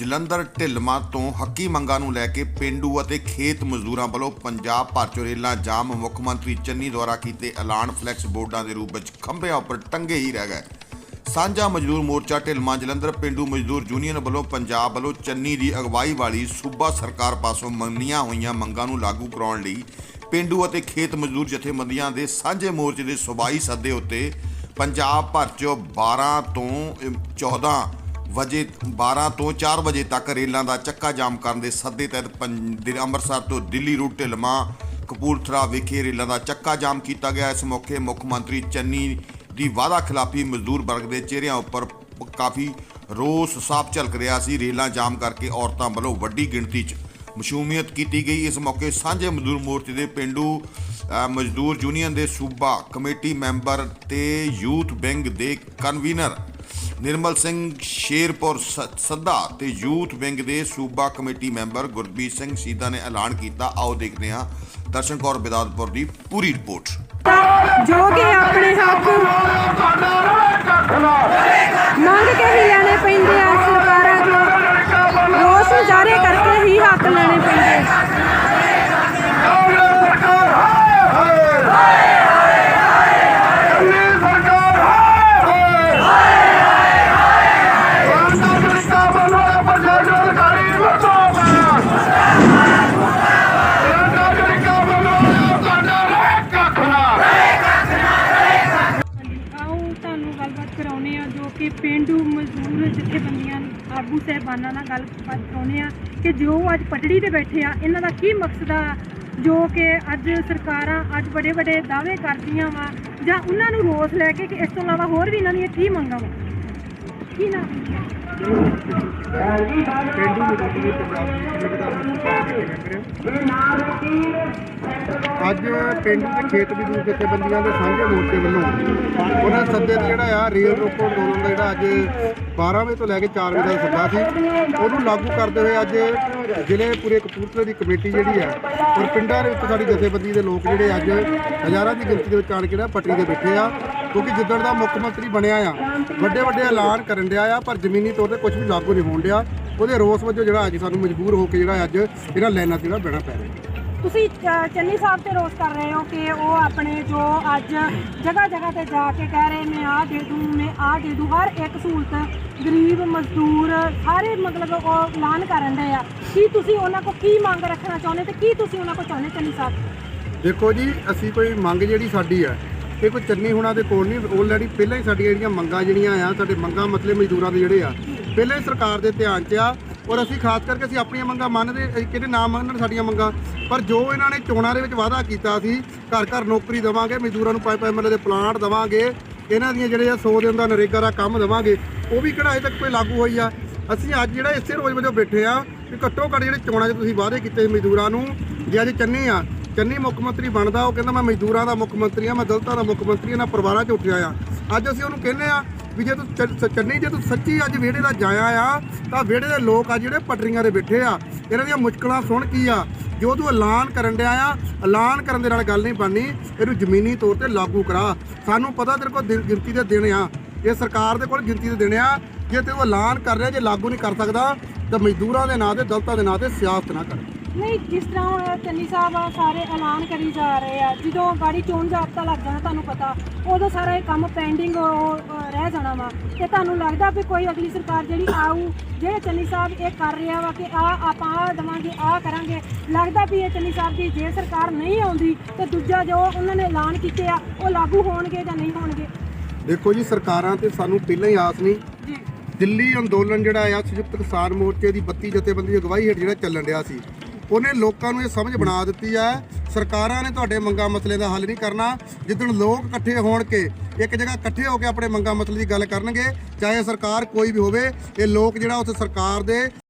ਜਲੰਧਰ ਢਿਲਮਾ ਤੋਂ ਹੱਕੀ ਮੰਗਾਂ ਨੂੰ ਲੈ ਕੇ ਪਿੰਡੂ ਅਤੇ ਖੇਤ ਮਜ਼ਦੂਰਾਂ ਵੱਲੋਂ ਪੰਜਾਬ ਭਰ 'ਚ ਰੇਲਾਂ ਜਾਮ ਮੁੱਖ ਮੰਤਰੀ ਚੰਨੀ ਦੁਆਰਾ ਕੀਤੇ ਐਲਾਨ ਫਲੈਕਸ ਬੋਰਡਾਂ ਦੇ ਰੂਪ ਵਿੱਚ ਖੰਭਿਆਂ ਉੱਪਰ ਟੰਗੇ ਹੀ ਰਹਿ ਗਏ। ਸਾਂਝਾ ਮਜ਼ਦੂਰ ਮੋਰਚਾ ਢਿਲਮਾ ਜਲੰਧਰ ਪਿੰਡੂ ਮਜ਼ਦੂਰ ਯੂਨੀਅਨ ਵੱਲੋਂ ਪੰਜਾਬ ਵੱਲੋਂ ਚੰਨੀ ਦੀ ਅਗਵਾਈ ਵਾਲੀ ਸੂਬਾ ਸਰਕਾਰ ਪਾਸੋਂ ਮੰਨੀਆਂ ਹੋਈਆਂ ਮੰਗਾਂ ਨੂੰ ਲਾਗੂ ਕਰਾਉਣ ਲਈ ਪਿੰਡੂ ਅਤੇ ਖੇਤ ਮਜ਼ਦੂਰ ਜਥੇਬੰਦੀਆਂ ਦੇ ਸਾਂਝੇ ਮੋਰਚੇ ਦੇ ਸੂਬਾਈ ਸੱਦੇ ਉੱਤੇ ਪੰਜਾਬ ਭਰ 'ਚ 12 ਤੋਂ ਅਮ, 14 ਵਜੇ 12 ਤੋਂ 4 ਵਜੇ ਤੱਕ ਰੇਲਾਂ ਦਾ ਚੱਕਾ ਜਾਮ ਕਰਨ ਦੇ ਸੱਦੇ ਤਹਿਤ ਪੰ- ਅੰਮ੍ਰਿਤਸਰ ਤੋਂ ਦਿੱਲੀ ਰੂਟ ਢਿਲਮਾ ਕਪੂਰਥਲਾ ਵਿਖੇ ਰੇਲਾਂ ਦਾ ਚੱਕਾ ਜਾਮ ਕੀਤਾ ਗਿਆ। ਇਸ ਮੌਕੇ ਮੁੱਖ ਮੰਤਰੀ ਚੰਨੀ ਦੀ ਵਾਅਦਾ ਖਿਲਾਫੀ ਮਜ਼ਦੂਰ ਵਰਗ ਦੇ ਚਿਹਰਿਆਂ ਉੱਪਰ ਕਾਫੀ ਰੋਸ ਸਾਫ਼ ਝਲਕ ਰਿਹਾ ਸੀ। ਰੇਲਾਂ ਜਾਮ ਕਰਕੇ ਔਰਤਾਂ ਵੱਲੋਂ ਵੱਡੀ ਗਿਣਤੀ 'ਚ ਮਸ਼ੂਮੀਅਤ ਕੀਤੀ ਗਈ। ਇਸ ਮੌਕੇ ਸਾਂਝੇ ਮਜ਼ਦੂਰ ਮੋਰਚੇ ਦੇ ਪਿੰਡੂ ਮਜ਼ਦੂਰ ਯੂਨੀਅਨ ਦੇ ਸੂਬਾ ਕਮੇਟੀ ਮੈਂਬਰ ਤੇ ਯੂਥ ਵਿੰਗ ਦੇ ਕਨਵੀਨਰ ਨਿਰਮਲ ਸਿੰਘ ਸ਼ੇਰਪੁਰ ਸ- ਸੱਦਾ ਤੇ ਯੂਥ ਵਿੰਗ ਦੇ ਸੂਬਾ ਕਮੇਟੀ ਮੈਂਬਰ ਗੁਰਬੀਰ ਸਿੰਘ ਸੀਦਾ ਨੇ ਐਲਾਨ ਕੀਤਾ। ਆਓ ਦੇਖਦੇ ਹਾਂ ਦਰਸ਼ਨ ਕੌਰ ਬਿਦਾਦਪੁਰ ਦੀ ਪੂਰੀ ਰਿਪੋਰਟ। ਜੋ ਕਿ ਆਪਣੇ ਹੱਕ ਗੱਲਬਾਤ ਆ, ਜੋ ਕਿ ਪਿੰਡੂ ਮਜ਼ਦੂਰ ਜਥੇਬੰਦੀਆਂ ਆਗੂ ਸਹਿਬਾਨਾਂ ਨਾਲ ਗੱਲਬਾਤ ਚਾਹੁੰਦੇ ਆ ਕਿ ਜੋ ਅੱਜ ਪਟੜੀ ਤੇ ਬੈਠੇ ਆ, ਇਹਨਾਂ ਦਾ ਕੀ ਮਕਸਦ ਆ? ਜੋ ਕਿ ਅੱਜ ਸਰਕਾਰਾਂ ਅੱਜ ਵੱਡੇ ਵੱਡੇ ਦਾਅਵੇ ਕਰਦੀਆਂ ਵਾ, ਜਾਂ ਉਹਨਾਂ ਨੂੰ ਰੋਸ ਲੈ ਕੇ ਕਿ ਇਸ ਤੋਂ ਇਲਾਵਾ ਹੋਰ ਵੀ ਇਹਨਾਂ ਦੀਆਂ ਕੀ ਮੰਗਾਂ ਵਾ? ਕੀ ਨਾ ਅੱਜ ਪਿੰਡ ਦੇ ਖੇਤ ਮਜ਼ਦੂਰ ਜਥੇਬੰਦੀਆਂ ਦੇ ਸਾਂਝੇ ਮੋਰਚੇ ਵੱਲੋਂ ਉਹਨਾਂ ਸੱਦੇ ਤੇ ਜਿਹੜਾ ਆ ਰੇਲ ਰੋਕੋ ਅੰਦੋਲਨ ਦਾ ਜਿਹੜਾ ਅੱਜ 12 ਵਜੇ ਤੋਂ ਲੈ ਕੇ 4 ਵਜੇ ਦਾ ਸੱਦਾ ਸੀ, ਉਹਨੂੰ ਲਾਗੂ ਕਰਦੇ ਹੋਏ ਅੱਜ ਜ਼ਿਲ੍ਹੇ ਪੂਰੇ ਕਪੂਰਥਲੇ ਦੀ ਕਮੇਟੀ ਜਿਹੜੀ ਆ ਔਰ ਪਿੰਡਾਂ ਦੇ ਵਿੱਚ ਸਾਡੀ ਜਥੇਬੰਦੀ ਦੇ ਲੋਕ ਜਿਹੜੇ ਅੱਜ ਹਜ਼ਾਰਾਂ ਦੀ ਗਿਣਤੀ ਦੇ ਵਿੱਚ ਆਣ ਕੇ ਨਾ ਪਟਰੀ 'ਤੇ ਬੈਠੇ ਆ। ਕਿਉਂਕਿ ਜਿੱਦਣ ਦਾ ਮੁੱਖ ਮੰਤਰੀ ਬਣਿਆ ਆ ਵੱਡੇ ਵੱਡੇ ਐਲਾਨ ਕਰਨ ਡਿਆ ਆ ਪਰ ਜ਼ਮੀਨੀ ਤੌਰ ਤੇ ਕੁਝ ਵੀ ਲਾਗੂ ਨਹੀਂ ਹੋਣ ਡਿਆ। ਉਹਦੇ ਰੋਸ ਵਜੋਂ ਜਿਹੜਾ ਅੱਜ ਸਾਨੂੰ ਮਜਬੂਰ ਹੋ ਕੇ ਜਿਹੜਾ ਅੱਜ ਇਹਨਾਂ ਲਾਈਨਾਂ ਤੇ ਜਿਹੜਾ ਬਹਿਣਾ ਪੈ ਰਿਹਾ। ਤੁਸੀਂ ਚੰਨੀ ਸਾਹਿਬ ਤੇ ਰੋਸ ਕਰ ਰਹੇ ਹੋ ਕਿ ਉਹ ਆਪਣੇ ਜੋ ਅੱਜ ਜਗ੍ਹਾ ਜਗ੍ਹਾ ਤੇ ਜਾ ਕੇ ਕਹਿ ਰਹੇ ਮੈਂ ਆਹ ਦੇ ਦੂੰ ਮੈਂ ਆਹ ਦੇ ਦੂੰ ਹਰ ਇੱਕ ਸਹੂਲਤ ਗਰੀਬ ਮਜ਼ਦੂਰ ਸਾਰੇ ਮਤਲਬ ਉਹ ਐਲਾਨ ਕਰਨ ਦੇ ਆ। ਕੀ ਤੁਸੀਂ ਉਹਨਾਂ ਕੋ ਕੀ ਮੰਗ ਰੱਖਣਾ ਚਾਹੁੰਦੇ ਤੇ ਕੀ ਤੁਸੀਂ ਉਹਨਾਂ ਕੋ ਚਾਹੁੰਦੇ ਚੰਨੀ ਸਾਹਿਬ? ਦੇਖੋ ਜੀ ਅਸੀਂ ਕੋਈ ਮੰਗ ਜਿਹੜੀ ਸਾਡੀ ਹੈ ਇਹ ਕੋਈ ਚੰਨੀ ਹੁਣਾਂ ਦੇ ਕੋਲ ਨਹੀਂ ਆਲਰੇਡੀ ਪਹਿਲਾਂ ਹੀ ਸਾਡੀਆਂ ਜਿਹੜੀਆਂ ਮੰਗਾਂ ਜਿਹੜੀਆਂ ਆ, ਸਾਡੇ ਮੰਗਾਂ ਮਸਲੇ ਮਜ਼ਦੂਰਾਂ ਦੇ ਜਿਹੜੇ ਆ, ਪਹਿਲਾਂ ਹੀ ਸਰਕਾਰ ਦੇ ਧਿਆਨ 'ਚ ਆ, ਔਰ ਅਸੀਂ ਖਾਸ ਕਰਕੇ ਅਸੀਂ ਆਪਣੀਆਂ ਮੰਗਾਂ ਮੰਨਦੇ, ਅਸੀਂ ਕਿਹਦੇ ਨਾਮ ਮੰਨਣ ਸਾਡੀਆਂ ਮੰਗਾਂ, ਪਰ ਜੋ ਇਹਨਾਂ ਨੇ ਚੋਣਾਂ ਦੇ ਵਿੱਚ ਵਾਅਦਾ ਕੀਤਾ ਸੀ, ਘਰ ਘਰ ਨੌਕਰੀ ਦੇਵਾਂਗੇ, ਮਜ਼ਦੂਰਾਂ ਨੂੰ ਪਾਈਪ ਐਮਐਲਏ ਦੇ ਪਲਾਂਟ ਦੇਵਾਂਗੇ, ਇਹਨਾਂ ਦੀਆਂ ਜਿਹੜੇ ਆ 100 ਦਿਨ ਦਾ ਨਰੇਗਾ ਦਾ ਕੰਮ ਦੇਵਾਂਗੇ, ਉਹ ਵੀ ਕਿਹੜਾ ਅਜੇ ਤੱਕ ਕੋਈ ਲਾਗੂ ਹੋਈ ਆ। ਅਸੀਂ ਅੱਜ ਜਿਹੜਾ ਇਸੇ ਰੋਜ਼ ਵਜੋਂ ਬੈਠੇ ਆ ਕਿ ਘੱਟੋ ਘੱਟ ਜਿਹੜੇ ਚੋਣਾਂ 'ਚ ਤੁਸੀਂ ਵਾਅਦੇ ਕੀਤੇ ਸੀ ਮਜ਼ਦੂਰਾਂ ਨੂੰ, ਜੇ ਅੱਜ ਚੰਨੀ ਆ ਚੰਨੀ ਮੁੱਖ ਮੰਤਰੀ ਬਣਦਾ, ਉਹ ਕਹਿੰਦਾ ਮੈਂ ਮਜ਼ਦੂਰਾਂ ਦਾ ਮੁੱਖ ਮੰਤਰੀ ਆ ਮੈਂ ਦਲਤਾਂ ਦਾ ਮੁੱਖ ਮੰਤਰੀ ਆ ਨਾ ਪਰਿਵਾਰਾਂ 'ਚ ਉੱਠਿਆ ਆ। ਅੱਜ ਅਸੀਂ ਉਹਨੂੰ ਕਹਿੰਦੇ ਆ ਵੀ ਜੇ ਤੂੰ ਚੰਨੀ, ਜੇ ਤੂੰ ਸੱਚੀ ਅੱਜ ਵਿਹੜੇ ਦਾ ਜਾਇਆ ਆ, ਤਾਂ ਵਿਹੜੇ ਦੇ ਲੋਕ ਆ ਜਿਹੜੇ ਪਟਰੀਆਂ ਦੇ ਬੈਠੇ ਆ, ਇਹਨਾਂ ਦੀਆਂ ਮੁਸ਼ਕਲਾਂ ਸੁਣ ਕੀ ਆ? ਜੋ ਤੂੰ ਐਲਾਨ ਕਰਨ ਡਿਆ ਆ, ਐਲਾਨ ਕਰਨ ਦੇ ਨਾਲ ਗੱਲ ਨਹੀਂ ਬਣਨੀ, ਇਹਨੂੰ ਜ਼ਮੀਨੀ ਤੌਰ ਤੇ ਲਾਗੂ ਕਰਾ। ਸਾਨੂੰ ਪਤਾ ਤੇਰੇ ਕੋਲ ਦਿਨ- ਗਿਣਤੀ ਦੇ ਦਿਨ ਆ। ਇਹ ਸਰਕਾਰ ਦੇ ਕੋਲ ਗਿਣਤੀ ਦੇ ਦਿਨ ਆ। ਜੇ ਤੂੰ ਐਲਾਨ ਕਰ ਰਿਹਾ, ਜੇ ਲਾਗੂ ਨਹੀਂ ਕਰ ਸਕਦਾ, ਤਾਂ ਮਜ਼ਦੂਰਾਂ ਦੇ ਨਾਂ ਤੇ, ਦਲਤਾਂ ਦੇ ਨਾਂ ਤੇ ਸਿਆਸਤ ਨਾ ਕਰ। ਨਹੀਂ ਜਿਸ ਤਰ੍ਹਾਂ ਹੁਣ ਚੰਨੀ ਸਾਹਿਬ ਆ ਸਾਰੇ ਐਲਾਨ ਕਰੀ ਜਾ ਰਹੇ ਆ। ਜਦੋਂ ਗਾੜੀ ਚੋਣ ਜਾਬਤਾ ਲੱਗ ਜਾਣਾ ਤੁਹਾਨੂੰ ਪਤਾ ਉਦੋਂ ਸਾਰਾ ਇਹ ਕੰਮ ਪੈਂਡਿੰਗ ਰਹਿ ਜਾਣਾ ਵਾ। ਤੇ ਤੁਹਾਨੂੰ ਲੱਗਦਾ ਵੀ ਕੋਈ ਅਗਲੀ ਸਰਕਾਰ ਜਿਹੜੀ ਆਊ ਜਿਹੜੇ ਚੰਨੀ ਸਾਹਿਬ ਇਹ ਕਰ ਰਿਹਾ ਵਾ ਕਿ ਆ ਆਪਾਂ ਆ ਦੇਵਾਂਗੇ ਆ ਕਰਾਂਗੇ ਲੱਗਦਾ ਵੀ ਇਹ ਚੰਨੀ ਸਾਹਿਬ ਦੀ ਜੇ ਸਰਕਾਰ ਨਹੀਂ ਆਉਂਦੀ ਤੇ ਦੂਜਾ ਜੋ ਉਹਨਾਂ ਨੇ ਐਲਾਨ ਕੀਤੇ ਆ ਉਹ ਲਾਗੂ ਹੋਣਗੇ ਜਾਂ ਨਹੀਂ ਹੋਣਗੇ? ਦੇਖੋ ਜੀ ਸਰਕਾਰਾਂ ਤੇ ਸਾਨੂੰ ਪਹਿਲਾਂ ਹੀ ਆਸ ਨਹੀਂ। ਜੀ। ਦਿੱਲੀ ਅੰਦੋਲਨ ਜਿਹੜਾ ਆ ਸੰਯੁਕਤ ਕਿਸਾਨ ਮੋਰਚੇ ਦੀ 32 ਜਥੇਬੰਦੀ ਦੀ ਅਗਵਾਈ ਹੇਠ ਜਿਹੜਾ ਚੱਲਣ ਡਿਆ ਸੀ। ਉਹਨੇ ਲੋਕਾਂ ਨੂੰ ਇਹ ਸਮਝ ਬਣਾ ਦਿੱਤੀ ਆ। ਸਰਕਾਰਾਂ ਨੇ ਤੁਹਾਡੇ ਮੰਗਾਂ ਮਸਲੇ ਦਾ ਹੱਲ ਨਹੀਂ ਕਰਨਾ। ਜਿੱਦਣ ਲੋਕ ਇਕੱਠੇ ਹੋਣ ਕੇ ਇੱਕ ਜਗ੍ਹਾ ਇਕੱਠੇ ਹੋ ਕੇ ਆਪਣੇ ਮੰਗਾਂ ਮਸਲੇ ਦੀ ਗੱਲ ਕਰਨਗੇ, ਚਾਹੇ ਸਰਕਾਰ ਕੋਈ ਵੀ ਹੋਵੇ, ਇਹ ਲੋਕ ਜਿਹੜਾ ਉੱਥੇ ਸਰਕਾਰ ਦੇ